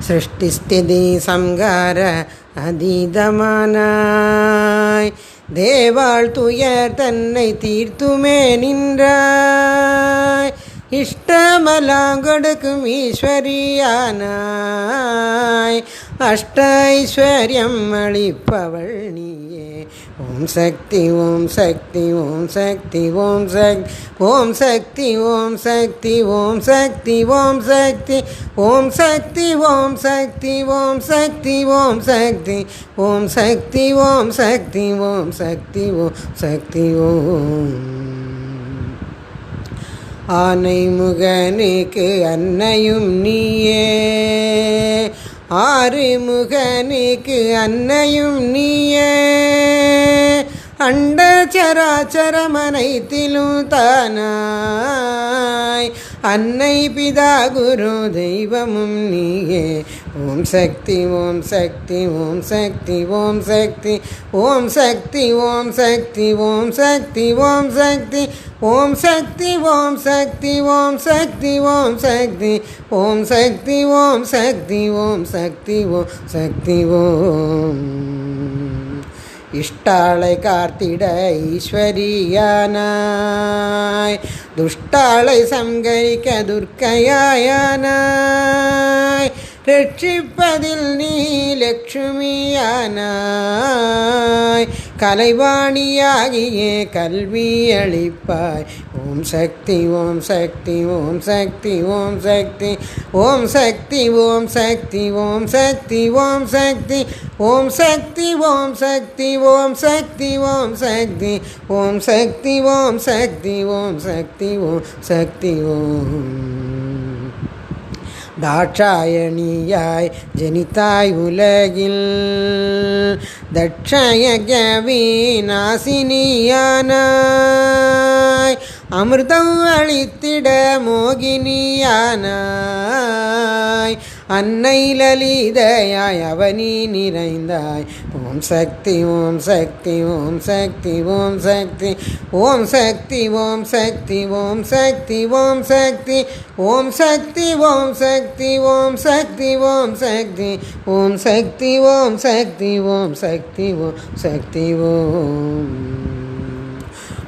सृष्टिस्थिति சங்கார அதீதமானாய் தேவாள் துயர் தன்னை தீர்த்துமே நின்றாய் இஷ்டமலாங்கொடுக்கும் ஈஸ்வரியானாய் அஷ்ட ஐஸ்வர்யம் அளிப்பவள் நீ நீயே ஓம் சக்தி ஓம் சக்தி ஓம் சக்தி ஓம் சக்தி ஓம் சக்தி ஓம் சக்தி ஓம் சக்தி ஓம் சக்தி ஓம் சக்தி ஓம் சக்தி ஓம் சக்தி ஓம் சக்தி ஓம் சக்தி ஓம் சக்தி ஓம் சக்தி ஓம் சக்தி ஓம் ஆனை முகனுக்கு அன்னையும் நீயே ஆறுமுகனுக்கு அன்னையும் நீயே. அண்ட சராச்சரமனைத்திலும் தானா. அன்னை பிதா குரு தெய்வமும் நீயே ஓம் சக்தி ஓம் சக்தி ஓம் சக்தி ஓம் சக்தி ஓம் சக்தி ஓம் சக்தி ஓம் சக்தி ஓம் சக்தி ஓம் சக்தி ஓம் சக்தி ஓம் சக்தி ஓம் சக்தி ஓம் சக்தி ஓம் சக்தி ஓம் சக்தி ஓம் சக்தி ஓம் இஷ்டாளை கார்த்திட ஈஸ்வரியானாய். துஷ்டாளை சங்கரிக்க துர்க்கையாயானாய். ரட்சிப்பதில் நீ லக்ஷ்மியானாய் கலைவாணியாகியே கல்வி அளிப்பாய். ஓம் சக்தி ஓம் சக்தி ஓம் சக்தி ஓம் சக்தி ஓம் சக்தி ஓம் சக்தி ஓம் சக்தி ஓம் சக்தி ஓம் சக்தி ஓம் சக்தி ஓம் சக்தி ஓம் சக்தி ஓம் சக்தி ஓம் சக்தி ஓம் சக்தி ஓம் சக்தி ஓம் தாட்சாயணியாய் ஜனித்தாய் உலகில் தட்சயகவீநாசினியானாய் அமிர்தம் அளித்திட மோகினியானாய் அன்னை லலிதையாய் அவனி நிறைந்தாய் ஓம் சக்தி ஓம் சக்தி ஓம் சக்தி ஓம் சக்தி ஓம் சக்தி ஓம் சக்தி ஓம் சக்தி ஓம் சக்தி ஓம் சக்தி ஓம் சக்தி ஓம் சக்தி ஓம் சக்தி ஓம் சக்தி ஓம் சக்தி ஓம் சக்தி ஓம் சக்தி ஓம்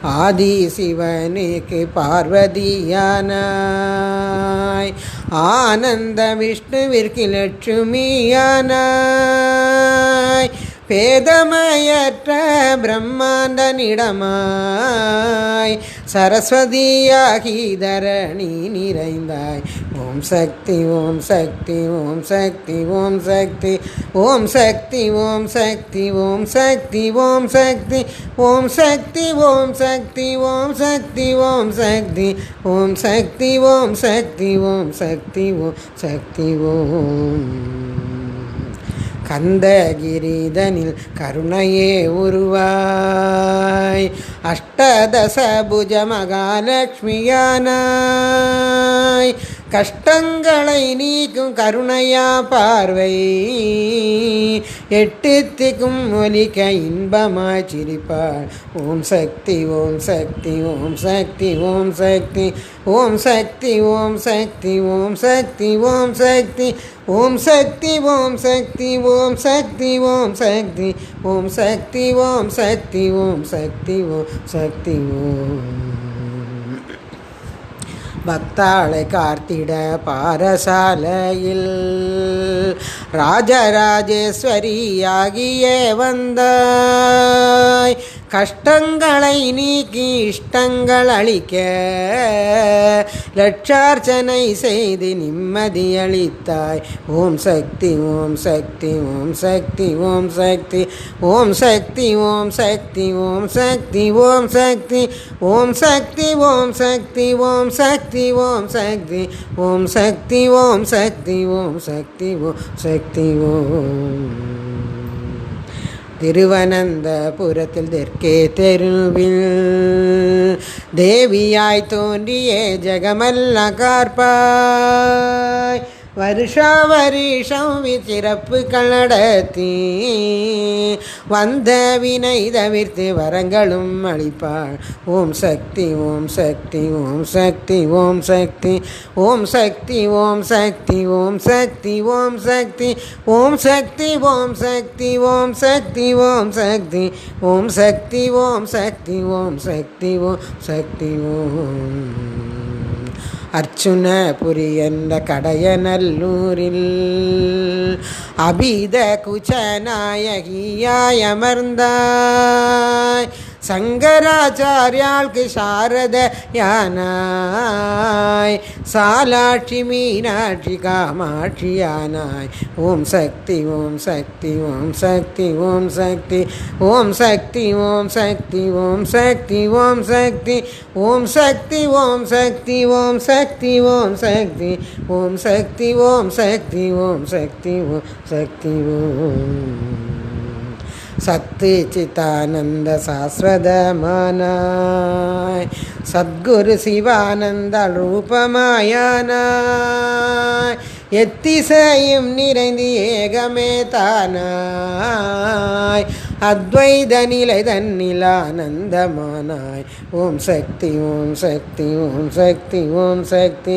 ஆதி சிவனுக்கு பார்வதியானாய். ஆனந்த விஷ்ணுவிற்கு லட்சுமியானாய். பேதமயற்ற பிரம்மாண்டனிடமாய் சரஸ்வதியாகி தரணி நிறைந்தாய் ஓம் சக்தி ஓம் சக்தி ஓம் சக்தி ஓம் சக்தி ஓம் சக்தி ஓம் சக்தி ஓம் சக்தி ஓம் சக்தி ஓம் சக்தி ஓம் சக்தி ஓம் சக்தி ஓம் சக்தி ஓம் சக்தி ஓம் சக்தி ஓம் சக்தி ஓம் சக்தி ஓம் கந்தகிரிதனில் கருணையே உருவாய். அஷ்டதசபுஜ மகாலட்சுமியானாய். கஷ்டங்களை நீக்கும் கருணையா பார்வை எட்டு ஒலிக்க இன்பமாய் சிரிப்பாள் ஓம் சக்தி ஓம் சக்தி ஓம் சக்தி ஓம் சக்தி ஓம் சக்தி ஓம் சக்தி ஓம் சக்தி ஓம் சக்தி ஓம் சக்தி ஓம் சக்தி ஓம் சக்தி ஓம் சக்தி ஓம் சக்தி ஓம் சக்தி ஓம் சக்தி ஓம் சக்தி ஓம் பக்தாளை கார்த்திட பாரசாலையில் ராஜராஜேஸ்வரியாகியே வந்தாய். கஷ்டங்களை நீக்கி இஷ்டங்கள் அளிக்க லட்சார்ச்சனை செய்து நிம்மதி அளித்தாய் ஓம் சக்தி ஓம் சக்தி ஓம் சக்தி ஓம் சக்தி ஓம் சக்தி ஓம் சக்தி ஓம் சக்தி ஓம் சக்தி ஓம் சக்தி ஓம் சக்தி ஓம் சக்தி ஓம் சக்தி ஓம் சக்தி ஓம் சக்தி ஓம் சக்தி ஓம் சக்தி ஓம் திருவனந்தபுரத்தில் தெற்கே தெருவில் தேவியாய் தோன்றிய ஜெகமல்ல கார்பா வருஷா வருஷம் சிறப்புகள் நடத்தி வந்த வினை தவிர்த்து வரங்களும் அளிப்பாள் ஓம் சக்தி ஓம் சக்தி ஓம் சக்தி ஓம் சக்தி ஓம் சக்தி ஓம் சக்தி ஓம் சக்தி ஓம் சக்தி ஓம் சக்தி ஓம் சக்தி ஓம் சக்தி ஓம் சக்தி ஓம் சக்தி ஓம் சக்தி ஓம் சக்தி ஓம் சக்தி ஓம் அர்ச்சுனபுரி என்ற கடையநல்லூரில் அபீத குச்சநாயகியாய் அமர்ந்தாய். ശങ്കരാചാര്യാൾക്ക് ശാരദയാനായി സാലാക്ഷി മീനാക്ഷി കാമാക്ഷിയാനായി ഓം ശക്തി ഓം ശക്തി ഓം ശക്തി ഓം ശക്തി ഓം ശക്തി ഓം ശക്തി ഓം ശക്തി ഓം ശക്തി ഓം ശക്തി ഓം ശക്തി ഓം ശക്തി ഓം ശക്തി ഓം ശക്തി ഓം ശക്തി ഓം ശക്തി ഓം ശക്തി ഓം சத்திச்சிதானந்தசாஸ்வதமானாய் சத்குரு சிவானந்த ரூபமாயானாய். எத்திசையும் நிறைந்து ஏகமே தானாய் அத்வைத நிலை தன்னில் ஆனந்தமானாய் ஓம் சக்தி ஓம் சக்தி ஓம் சக்தி ஓம் சக்தி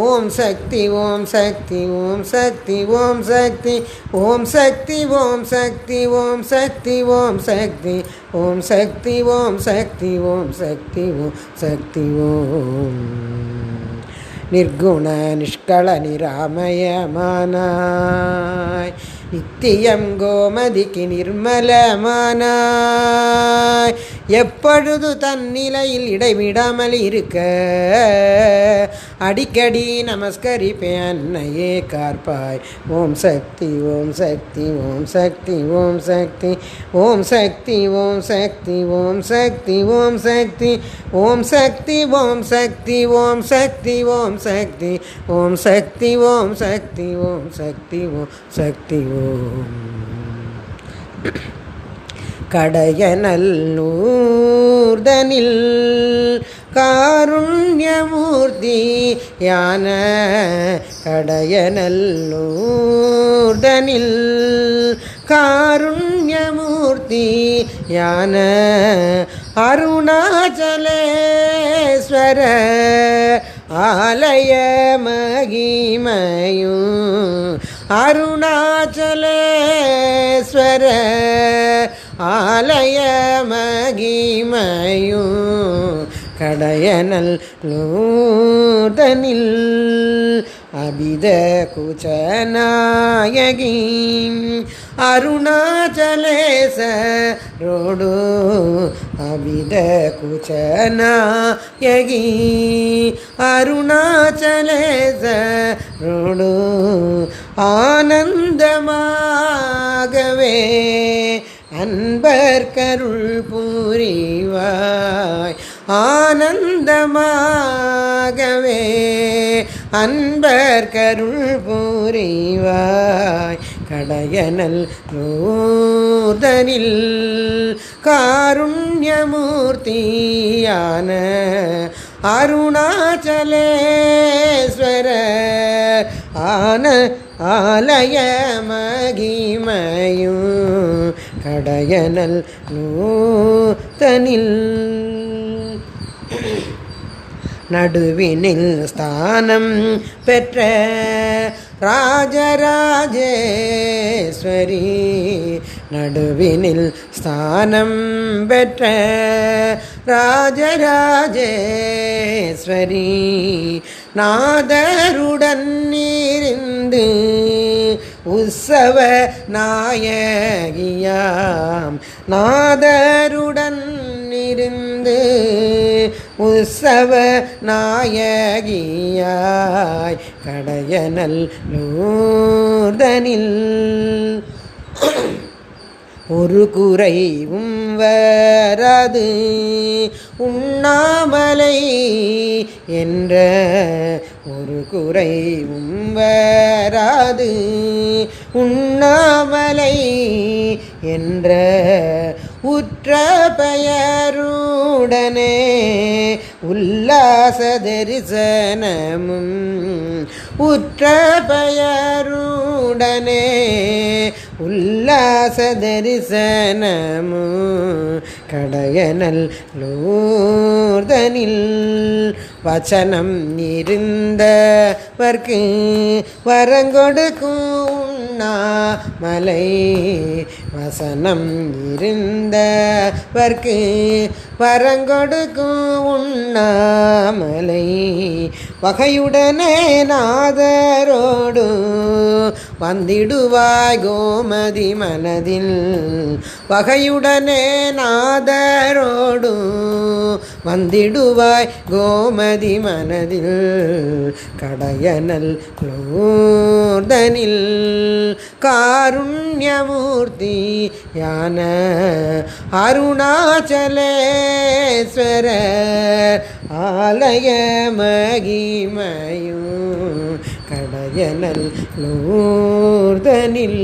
ஓம் சக்தி ஓம் சக்தி ஓம் சக்தி ஓம் சக்தி ஓம் சக்தி ஓம் சக்தி ஓம் சக்தி ஓம் சக்தி ஓம் சக்தி ஓம் சக்தி ஓம் சக்தி ஓம் சக்தி ஓம் നിർഗുണ നിഷ്കള നിരാമയമാനായി நித்தியம் கோமதிக்கு நிர்மலமானாய் எப்பொழுது தன்னிலையில் இடைவிடாமல் இருக்க அடிக்கடி நமஸ்கரிப்பே அன்னையே கார்பாய் ஓம் சக்தி ஓம் சக்தி ஓம் சக்தி ஓம் சக்தி ஓம் சக்தி ஓம் சக்தி ஓம் சக்தி ஓம் சக்தி ஓம் சக்தி ஓம் சக்தி ஓம் சக்தி ஓம் சக்தி ஓம் சக்தி ஓம் சக்தி ஓம் சக்தி ஓம் சக்தி ஓம் கடையநல்லூர்தனில் காருண்யமூர்த்தி யான கடையநல்லூர்தனில் காருண்யமூர்த்தி யான அருணாச்சலேஸ்வர ஆலய மகிமயும் அருணாச்சலேஸ்வர ஆலய மகிமயும் கடையனல் நூதனில் அபித குச்சநாயகி அருணாச்சலேச ரோடு அபித குச்சநாயகி அருணாச்சலேச ரோடு ஆனந்தமாகவே அன்பர் கருள் புரிவாய். ஆனந்தமாகவே அன்பர் கருள் புரிவாய். கடையனல் நூதனில் காருண்யமூர்த்தியான அருணாச்சலேஸ்வரர் ആന ആലയ ആലയമഹിമയും കടയനൽ നൂതനിൽ. നടുവിനിൽ സ്ഥാനം പെറ്റ രാജരാജേശ്വരി. നടുവിനിൽ സ്ഥാനം പെറ്റ രാജരാജേശ്വരി. നാദരുടന്നി நாதருடன் உற்சவ நாயகியாம். நாதருடன் இருந்து உற்சவ நாயகியாய் கடையனல் நூர்தனில் ஒரு குறைவும் வராது உண்ணாமலை என்ற ஒரு குறைவும் வராது உண்ணாமலை என்ற உற்ற பெயருடனே உல்லாச தரிசனமும் உற்ற பெயருடனே உல்லாச தரிசனமும் கடையனல் லூர்தனில் வச்சனம் இருந்தவர்க்கு வரங்கொடுக்கும் மலை வசனம் இருந்தவர்க்கு பரங்கொடுக்கும் உண்ணாமலை. வகையுடனே நாதரோடு வந்திடுவாய் கோமதி மனதில். வகையுடனே நாதரோடு வந்திடுவாய் கோமதி மனதில். கடையனல் லூர்தனில் காருண்யமூர்த்தி யான அருணாச்சலேஸ்வர ஆலய மகிமையும் கடையனல் லூர்தனில்.